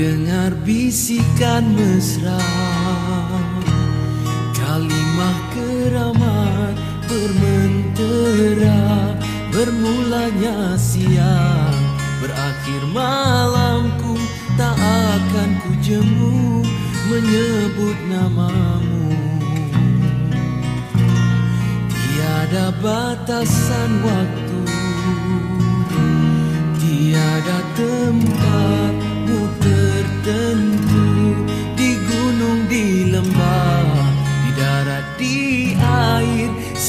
dengar bisikan mesra. Kalimah keramat bermentera Bermulanya siang. Berakhir malamku Tak akan ku jemu Menyebut namamu. Tiada batasan waktu Tiada tempatmu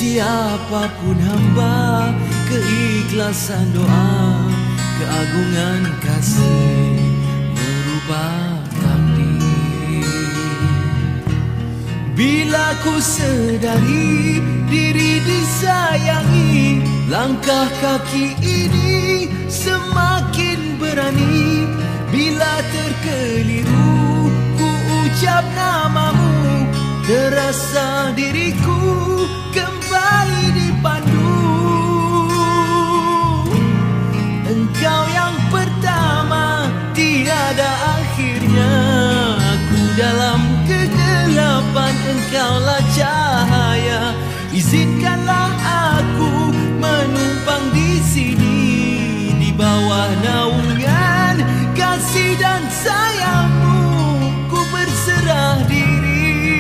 Siapapun hamba Keikhlasan doa Keagungan kasih Merubah Bila ku sedari diri disayangi Langkah kaki ini semakin berani. Bila terkeliru ku ucap namamu Terasa diriku engkaulah cahaya. Izinkanlah aku menumpang di sini Di bawah naungan kasih dan sayangmu. Ku berserah diri.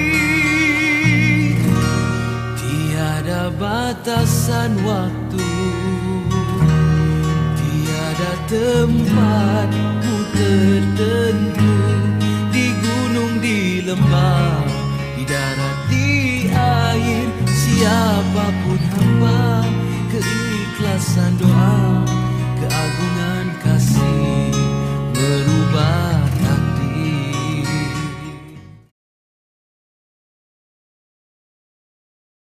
Tiada batasan waktu. Tiada tempatmu tertentu air Siapapun hamba Keikhlasan doa